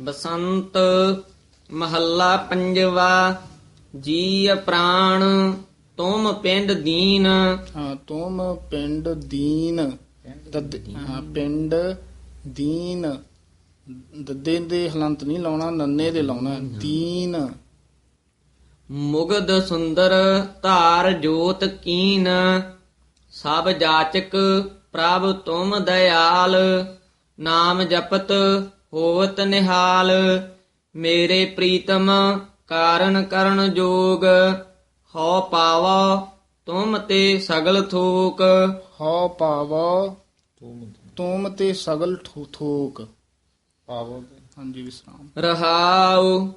ਬਸੰਤ ਮਹੱਲਾ ਪੰਜਵਾ ਜੀ ਪ੍ਰਾਣ ਤੁਮ ਪਿੰਡ ਦੀਨ। ਹਾਂ ਤੁਮ ਪਿੰਡ ਦੀਨ। ਹਾਂ ਪਿੰਡ ਦੀਨ। ਦੱਦੇ ਦੇ ਹਲੰਤ ਨਹੀਂ ਲਾਉਣਾ ਨੰਨੇ ਦੇ ਲਾਉਣਾ ਦੀਨ। ਮੁਗਧ ਸੁੰਦਰ ਧਾਰ ਜੋਤ ਕੀਨ। ਸਭ ਜਾਚਕ ਪ੍ਰਭ ਤੁਮ ਦਇਆਲ। ਨਾਮ ਜਪਤ ਹੋਵਤ ਨਿਹਾਲ ਮੇਰੇ ਪ੍ਰੀਤਮ ਕਾਰਨ ਕਰਨ ਜੋਗ ਹਉ ਪਾਵਾ ਤੁਮ ਤੇ ਸਗਲ ਥੋਕ। ਹਉ ਪਾਵੋ ਤੁਮ ਤੇ। ਸਗਲ ਥੋਕ। ਪਾਵੋ ਹਾਂਜੀ ਵਿਸਰਾਮ। ਰਹਾਉ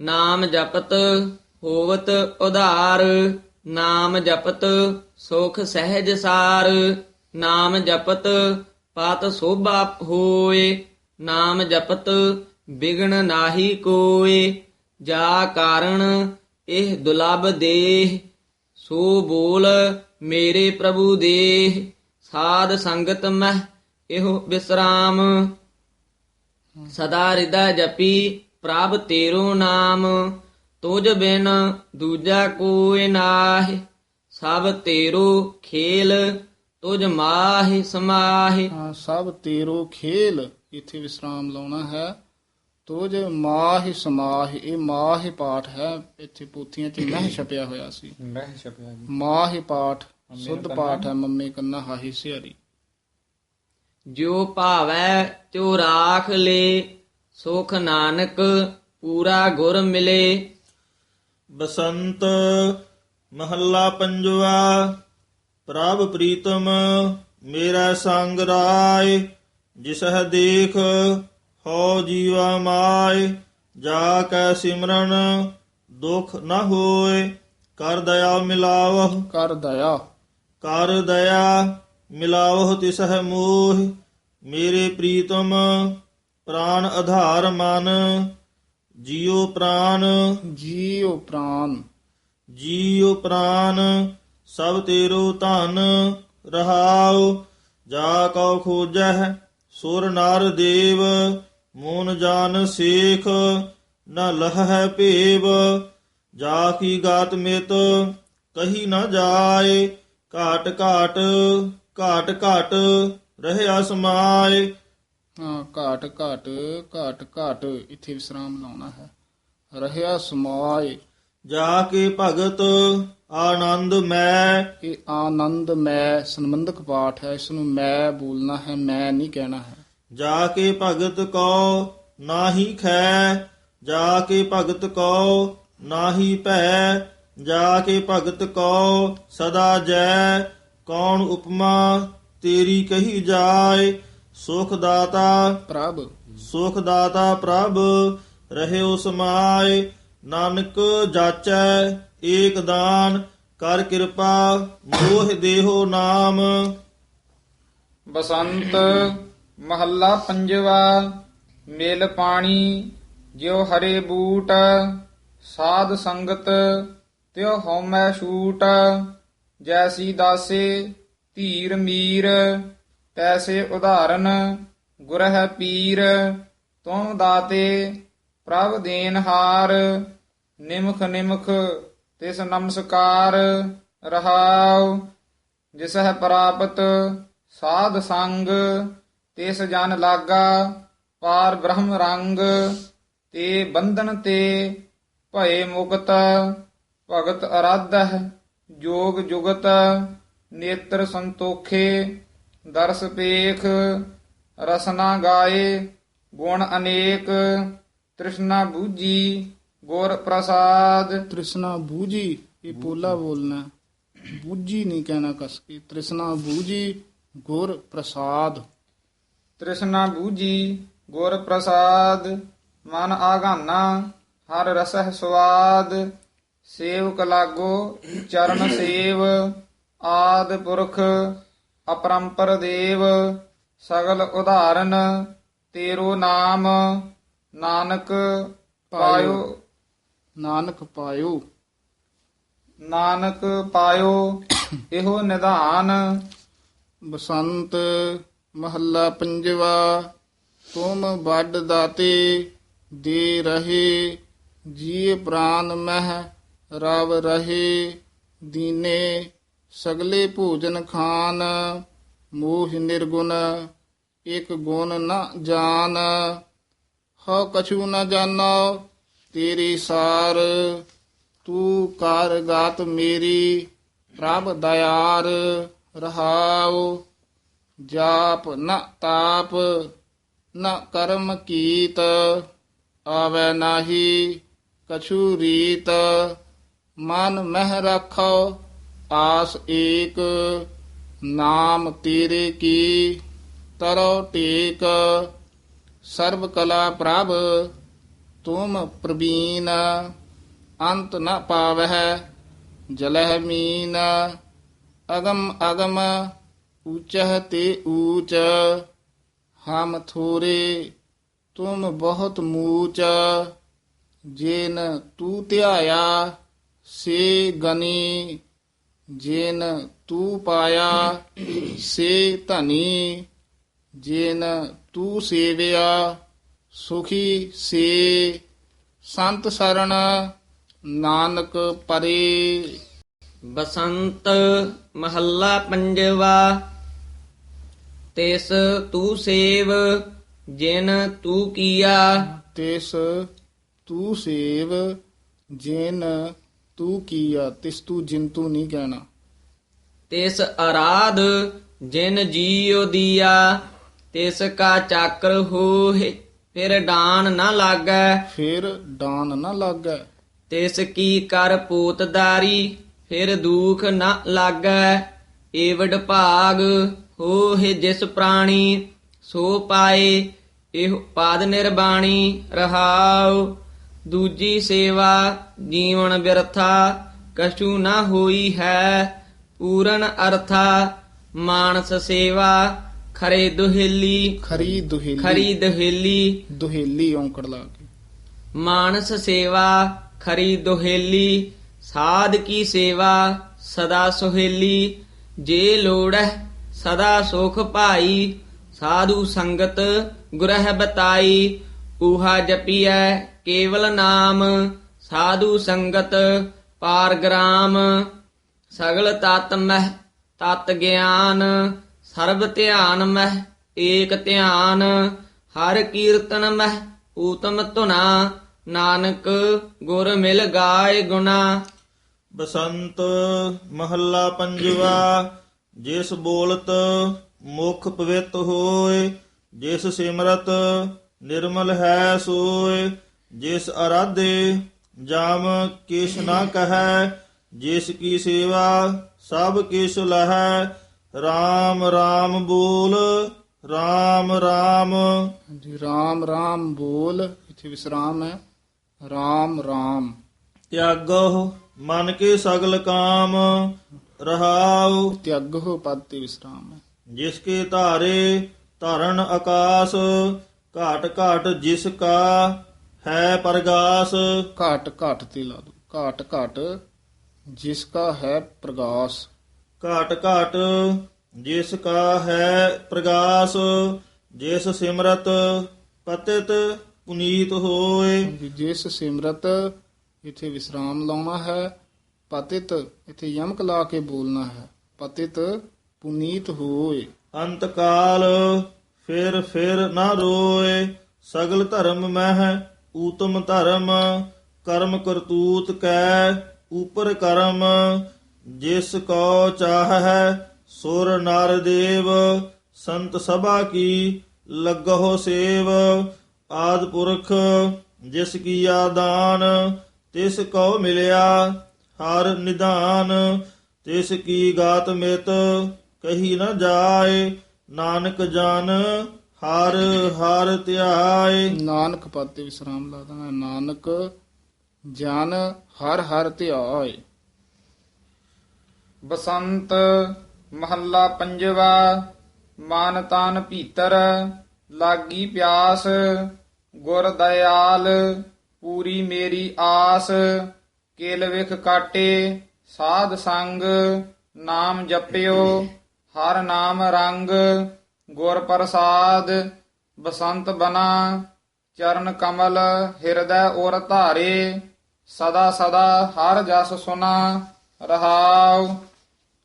ਨਾਮ ਜਪਤ ਹੋਵਤ ਉਧਾਰ ਨਾਮ ਜਪਤ ਸੁਖ ਸਹਿਜ ਸਾਰ ਨਾਮ ਜਪਤ ਪਤ ਸੋਭਾ ਹੋਏ। ਨਾਮ ਜਪਤ ਬਿਗਣ ਨਾਹੀ ਕੋਏ, ਜਾ ਕਾਰਣ ਇਹ ਦੁਲਬ ਦੇਹ, ਸੋ ਬੋਲ ਮੇਰੇ ਪ੍ਰਭੂ ਦੇਹ, ਸਾਧ ਸੰਗਤ ਮਹਿ ਇਹੋ ਵਿਸਰਾਮ ਸਦਾ ਹਿਰਦਾ ਜਪੀ ਪ੍ਰਭ ਤੇਰੋ ਨਾਮ ਤੁਜ ਬਿਨ ਦੂਜਾ ਕੋਈ ਨਾਹਿ, ਸਭ ਤੇਰੋ ਖੇਲ ਤੁਝ ਮਾਹਿ ਸਮਾਹਿ। ਹਾਂ ਸਭ ਤੇਰੋ ਖੇਲ ਇੱਥੇ ਵਿਸਰਾਮ ਲਾਉਣਾ ਹੈ। ਤੋਜ ਮਾਹ ਸਮਾਹ ਇਹ ਮਾਹ ਪਾਠ ਹੈ। ਇੱਥੇ ਪੋਥੀਆਂ 'ਚ ਮਹਿ ਛਪਿਆ ਹੋਇਆ ਸੀ। ਮਹਿ ਛਪਿਆ ਜੀ। ਮਾਹ ਪਾਠ ਸੁੱਧ ਪਾਠ ਹੈ ਮੰਮੀ ਕੰਨਾ ਹਾਹੀ ਸਿਆਰੀ ਜੋ ਭਾਵੈ ਤਿਉ ਰਾਖ ਲੇ ਸੁਖ ਨਾਨਕ ਪੂਰਾ ਗੁਰ ਮਿਲੇ। ਬਸੰਤ ਮਹੱਲਾ ਪੰਜਵਾ ਪ੍ਰਭ ਪ੍ਰੀਤਮ ਮੇਰਾ ਸੰਗ ਰਾਏ ਜਿਸਹ ਦੇਖ ਹੋ ਜੀਵਾ ਮਾਏ ਜਾ ਕੈ ਸਿਮਰਨ ਦੁਖ ਨ ਹੋਏ ਕਰ ਦਇਆ ਮਿਲਾਵਹ। ਕਰ ਦਇਆ। ਕਰ ਦਇਆ ਮਿਲਾਵਹ ਤਿਸਹਿ ਮੋਹ ਮੇਰੇ ਪ੍ਰੀਤਮ ਪ੍ਰਾਨ ਆਧਾਰ ਮਨ ਜੀਉ ਪ੍ਰਾਨ। ਜੀਉ ਪ੍ਰਾਨ। ਜੀਉ ਪ੍ਰਾਨ ਸਭ ਤੇਰੋ ਧਨ ਰਹਾਉ, ਜਾ ਕਉ ਖੋਜਹਿ ਸੁਰ ਨਰ ਦੇਵ, ਮੂਨ ਜਾਨ ਸੇਖ ਨ ਲਹੈ ਭੇਵ, ਜਾ ਕੀ ਗਾਤ ਮਿਤ ਕਹੀ ਨ ਜਾਏ, ਘਾਟ ਘਾਟ ਘਾਟ ਘਾਟ ਰਹਿਆ ਸਮਾਏ। ਹਾਂ, ਘਾਟ ਘਾਟ ਘਾਟ ਘਾਟ, ਇੱਥੇ ਵਿਸਰਾਮ ਲਾਉਣਾ ਹੈ। ਰਹਿਆ ਸਮਾਏ। ਜਾ ਕੇ ਭਗਤ ਆਨੰਦ ਮੈਂ। ਇਹ ਆਨੰਦ ਮੈਂ ਸੰਬੰਧਕ ਪਾਠ ਹੈ ਇਸ ਨੂੰ ਮੈਂ ਬੋਲਣਾ ਹੈ ਮੈਂ ਨਹੀਂ ਕਹਿਣਾ ਹੈ। ਜਾ ਕੇ ਭਗਤ ਕੋ ਨਾਹੀ ਖੈ ਜਾ ਕੇ ਭਗਤ ਕੋ ਨਾਹੀ ਭੈ ਜਾ ਕੇ ਭਗਤ ਕੋ ਸਦਾ ਜੈ ਕੌਣ ਉਪਮਾ ਤੇਰੀ ਕਹੀ ਜਾਏ ਸੁਖ ਦਾਤਾ ਪ੍ਰਭ। ਸੁਖ ਦਾਤਾ ਪ੍ਰਭ ਰਹਿਓ ਸਮਾਏ। ਨਾਨਕ ਜਾਚੈ ਏਕ ਦਾਨ, ਕਰ ਕਿਰਪਾ ਮੋਹ ਦੇਹੋ ਨਾਮ। ਬਸੰਤ ਮਹੱਲਾ ਪੰਜਵਾ, ਮਿਲ ਪਾਣੀ, ਜਿਉ ਹਰੇ ਬੂਟ, ਸਾਧ ਸੰਗਤ, ਤਿਉ ਹਉਮੈ ਛੂਟ। ਜੈਸੀ ਦਾਸੇ ਧੀਰ ਮੀਰ, ਤੈਸੇ ਉਦਾਹਰਨ ਗੁਰਹਿ ਪੀਰ। ਤੁਮ ਦਾਤੇ ਪ੍ਰਭ ਦੇਨਹਾਰ ਨਿਮਖ ਨਿਮਖ ਤਿਸ ਨਮਸਕਾਰ ਰਹਾਉ, ਜਿਸ ਹੈ ਪ੍ਰਾਪਤ ਸਾਧ ਸੰਗ, ਤਿਸ ਜਨ ਲਾਗਾ ਪਾਰ ਬ੍ਰਹਮ ਰੰਗ, ਤੇ ਬੰਧਨ ਤੇ ਭਏ ਮੁਕਤ, ਭਗਤ ਅਰਾਧ ਜੋਗ ਜੁਗਤ, ਨੇਤਰ ਸੰਤੋਖੇ, ਦਰਸ ਪੇਖ, ਰਸਨਾ ਗਾਏ, ਗੁਣ ਅਨੇਕ, ਤ੍ਰਿਸ਼ਨਾ ਬੂਜੀ ਗੁਰ ਪ੍ਰਸਾਦ। ਤ੍ਰਿਸ਼ਨਾ ਬੂਜੀ ਇਹ ਪੋਲਾ ਬੋਲਣਾ। ਬੂਜੀ ਨਹੀਂ ਕਹਿਣਾ ਕਸ ਕੇ। ਤ੍ਰਿਸ਼ਨਾ ਬੂਜੀ ਗੁਰ ਪ੍ਰਸਾਦ। ਤ੍ਰਿਸ਼ਨਾ ਬੂਜੀ ਗੁਰ ਪ੍ਰਸਾਦ। ਮਨ ਆਗਾਨਾ ਹਰ ਰਸਹ ਸਵਾਦ ਸੇਵਕ ਲਾਗੋ ਚਰਨ ਸੇਵ। ਆਦ ਪੁਰਖ ਅਪਰੰਪਰ ਦੇਵ। ਸਗਲ ਉਦਾਹਰਨ ਤੇਰੋ ਨਾਮ। ਨਾਨਕ ਪਾਇਓ ਨਾਨਕ ਪਾਇਓ। ਨਾਨਕ ਪਾਇਓ, ਇਹੋ ਨਿਧਾਨ। ਬਸੰਤ ਮਹੱਲਾ ਪੰਜਵਾ, ਤੁਮ ਵੱਡ ਦਾਤੇ, ਦੇ ਰਹੇ ਜੀ ਪ੍ਰਾਨ ਮਹਿ, ਰਵ ਰਹੇ, ਦੀਨੇ ਸਗਲੇ ਭੋਜਨ ਖਾਨ, ਮੋਹ ਨਿਰਗੁਣ, ਇਕ ਗੁਣ ਨ ਜਾਣ ਹਉ ਕਛੂ ਨ ਜਾਣੋ ਤੇਰੀ ਸਾਰ, ਤੂੰ ਕਰ ਗਾਤ ਮੇਰੀ, ਪ੍ਰਭ ਦਇਆਰ ਰਹਾਉ। ਜਾਪ ਨ ਤਾਪ, ਨ ਕਰਮ ਕੀਤ, ਆਵੈ ਨਾਹੀ ਕਛੂ ਰੀਤ। ਮਨ ਮਹਿ ਰੱਖੋ ਆਸ ਏਕ, ਨਾਮ ਤੇਰੇ ਕੀ ਤਰੋ ਟੇਕ। ਸਰਬ ਕਲਾ ਪ੍ਰਭ ਤੁਮ ਪ੍ਰਵੀਨ, ਅੰਤ ਨ ਪਾਵਹਿ, ਜਲਹਿ ਮੀਨ, ਅਗਮ ਅਗਮ, ਊਚਹ ਤੇ ਊਚ, ਹਮ ਥੋਰੇ, ਤੁਮ ਬਹੁਤ ਮੂਚ, ਜੇਨ ਤੂ ਧਿਆਇਆ, ਸੇ ਗਨੀ, ਜੇਨ ਤੂ ਪਾਇਆ, ਸੇ ਧਨੀ, ਜੇਨ ਤੂ ਸੇਵਿਆ ਸੁਖੀ ਸੇ ਸੰਤ ਸਰਣ ਨਾਨਕ ਪਰੇ। ਬਸੰਤ ਮਹੱਲਾ ਪੰਜਵਾ ਤਿਸ ਤੂ ਸੇਵ ਜਿਨ ਤੂ ਕੀਆ। ਤਿਸ ਤੂ ਸੇਵ ਜਿਨ ਤੂ ਕੀਆ ਤਿਸ ਤੂ ਜਿਨ ਤੂ ਨਹੀਂ ਕਹਿਣਾ। ਤਿਸ ਅਰਾਧ ਜਿਨ ਜੀਉ ਦੀਆ ਤਿਸ ਕਾ ਚੱਕਰ ਹੋਏ ਫਿਰ ਡਾਨ ਨਾ ਲਾਗੈ। ਫਿਰ ਡਾਨ ਨਾ ਲੱਗੈ। ਤਿਸ ਕੀ ਕਰ ਪੂਤਦਾਰੀ ਫਿਰ ਦੁਖ ਨਾ ਲਾਗੈ। ਏਵਡ ਭਾਗ ਹੋਏ ਜਿਸ ਪ੍ਰਾਣੀ ਸੋ ਪਾਏ ਇਹ ਪਾਦ ਨਿਰਬਾਣੀ ਰਹਾਉ। ਦੂਜੀ ਸੇਵਾ ਜੀਵਨ ਬਿਰਥਾ ਕਛੂ ਨਾ ਹੋਈ ਹੈ ਪੂਰਨ ਅਰਥਾ ਮਾਨਸ ਸੇਵਾ ਖਰੇ ਦੁਹੇਲੀ ਖਰੀ ਦੁਹੇਲੀ ਖਰੀ ਦੁਹੇਲੀ ਦੁਹੇਲੀ ਔਂਕੜ ਲਾ ਕੇ। ਮਾਨਸ ਸੇਵਾ ਖਰੀ ਦੁਹੇਲੀ ਸਾਧ ਕੀ ਸੇਵਾ ਸਦਾ ਸੁਹੇਲੀ ਜੇ ਲੋੜੈ ਸਦਾ ਸੁਖ ਭਾਈ ਸਾਧੂ ਸੰਗਤ ਗੁਰਹਿ ਬਤਾਈ ਊਹਾ ਜਪੀਐ ਕੇਵਲ ਨਾਮ ਸਾਧੂ ਸੰਗਤ ਪਾਰ ਗ੍ਰਾਮ ਸਗਲ ਤਤ ਮਹਿ ਤਤ ਗਿਆਨ ਸਰਬ ਧਿਆਨ ਮਹਿ, ਏਕ ਧਿਆਨ, ਹਰ ਕੀਰਤਨ ਮਹਿ, ਊਤਮ ਧੁਨਾ, ਨਾਨਕ ਗੁਰ ਮਿਲ ਗਾਏ ਗੁਣਾ। ਬਸੰਤ ਮਹੱਲਾ ਪੰਜਵਾ, ਜਿਸ ਬੋਲਤ ਮੁਖ ਪਵਿੱਤ ਹੋਏ, ਜਿਸ ਸਿਮਰਤ ਨਿਰਮਲ ਹੈ ਸੋਏ, ਜਿਸ ਅਰਾਧੇ ਜਾਮ ਕਿਛ ਨਾ ਕਹੈ, ਜਿਸ ਕੀ ਸੇਵਾ ਸਭ ਕਿਛ ਲਹੈ RAM RAM ਬੋਲ RAM RAM ਜੀ ਰਾਮ ਰਾਮ ਬੋਲ ਇੱਥੇ ਵਿਸਰਾਮ ਹੈ। ਰਾਮ ਰਾਮ। ਤਿਆਗੋ ਮਨ ਕੇ ਸਗਲ ਕਾਮ ਰਹਾਉ। ਤਿਆਗੋ ਪਦ ਤੇ ਵਿਸਰਾਮ ਹੈ। ਜਿਸ ਕੇ ਧਾਰੇ ਧਰਨ ਆਕਾਸ ਘਾਟ ਘਾਟ ਜਿਸ ਕਾ ਹੈ ਪ੍ਰਗਾਸ। ਘਾਟ ਘਾਟ ਤੇ ਲਾ ਦੋ। ਘਾਟ ਘਾਟ ਜਿਸ ਕਾ ਹੈ ਪ੍ਰਗਾਸ। ਘਾਟ ਘਾਟ ਜਿਸ ਕਾ ਹੈ ਪ੍ਰਗਾਸ ਜਿਸ ਸਿਮਰਤ ਪਤਿਤ ਪੁਨੀਤ ਹੋਏ। ਜਿਸ ਸਿਮਰਤ ਇੱਥੇ ਵਿਸਰਾਮ ਲਾਉਣਾ ਹੈ ਪਤਿਤ ਇੱਥੇ ਯਮਕ ਲਾ ਕੇ ਬੋਲਣਾ ਹੈ ਪਤਿਤ ਪੁਨੀਤ ਹੋਏ। ਅੰਤ ਕਾਲ ਫਿਰ ਫਿਰ ਨਾ ਰੋਏ ਸਗਲ ਧਰਮ ਮਹਿ ਊਤਮ ਧਰਮ ਕਰਮ ਕਰਤੂਤ ਕੈ ਉਪਰ ਕਰਮ ਜਿਸ ਕੋ ਚਾਹੈ ਸੁਰ ਨਰ ਦੇਵ, ਸੰਤ ਸਭਾ ਕੀ ਲੱਗਹੁ ਸੇਵ, ਆਦ ਪੁਰਖ ਜਿਸ ਕੀ ਆਦਾਨ ਤਿਸ ਕੋ ਮਿਲਿਆ ਹਰ ਨਿਧਾਨ, ਤਿਸ ਕੀ ਗਾਤ ਮਿਤ ਕਹੀ ਨ ਜਾਏ, ਨਾਨਕ ਜਨ ਹਰ ਹਰ ਧਿਆਏ। ਨਾਨਕ ਪਦ ਤੇ ਵਿਸਰਾਮ ਲਾ ਦੇਣਾ, ਨਾਨਕ ਜਨ ਹਰ ਹਰ ਧਿਆਏ। ਬਸੰਤ ਮਹੱਲਾ ਪੰਜਵਾ ਮਨ ਤਨ ਭੀਤਰ, ਲਾਗੀ ਪਿਆਸ, ਗੁਰ ਦਇਆਲ, ਪੂਰੀ ਮੇਰੀ ਆਸ, ਕੇਲ ਵਿਖ ਕਾਟੇ, ਸਾਧ ਸੰਗ, ਨਾਮ ਜਪਿਓ, ਹਰ ਨਾਮ ਰੰਗ, ਗੁਰ ਪ੍ਰਸਾਦ, ਬਸੰਤ ਬਨਾ, ਚਰਨ ਕਮਲ, ਹਿਰਦੈ ਔਰ ਧਾਰੇ, ਸਦਾ ਸਦਾ ਹਰ ਜਸ ਸੁਨਾ, ਰਹਾਉ।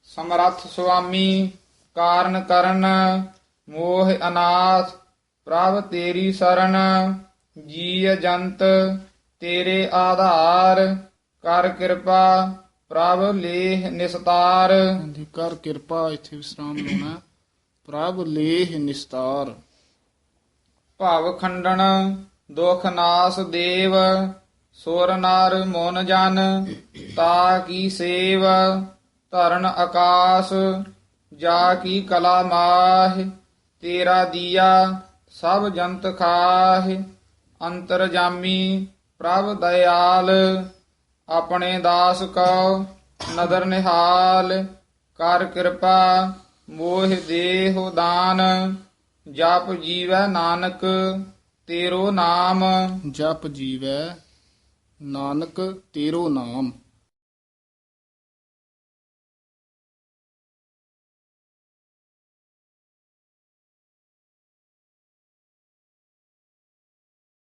ਸਮਰੱਥ ਸੁਆਮੀ ਕਾਰਨ ਕਰਨ ਮੋਹ ਅਨਾਥ ਪ੍ਰਭ ਤੇਰੀ ਸਰਣ ਜੀਅ ਜੰਤ ਤੇਰੇ ਆਧਾਰ ਕਰ ਕਿਰਪਾ ਪ੍ਰਭ ਲੇਹ ਨਿਸਤਾਰ। ਕਰ ਕਿਰਪਾ ਇੱਥੇ ਵਿਸਰਾਮ ਲਾਉਣਾ ਪ੍ਰਭ ਲੇਹ ਨਿਸਤਾਰ। ਭਾਵ ਖੰਡਨ ਦੁਖ ਨਾਸ ਦੇਵ ਸੁਰ ਨਰ ਮੋਨ ਜਨ ਤਾ ਕੀ ਸੇਵ। ਧਰਨ ਆਕਾਸ, ਜਾ ਕੀ ਕਲਾ ਮਾਹ, ਤੇਰਾ ਦੀਆ ਸਭ ਜੰਤ ਖਾਹ। ਅੰਤਰ ਜਾਮੀ ਪ੍ਰਭ ਦਇਆਲ, ਆਪਣੇ ਦਾਸ ਕੋ ਨਦਰ ਨਿਹਾਲ। ਕਰ ਕਿਰਪਾ, ਮੋਹ ਦੇਹੁ ਦਾਨ। ਜਪ ਜੀਵੈ ਨਾਨਕ, ਤੇਰੋ ਨਾਮ। ਜਪ ਜੀਵੈ ਨਾਨਕ, ਤੇਰੋ ਨਾਮ।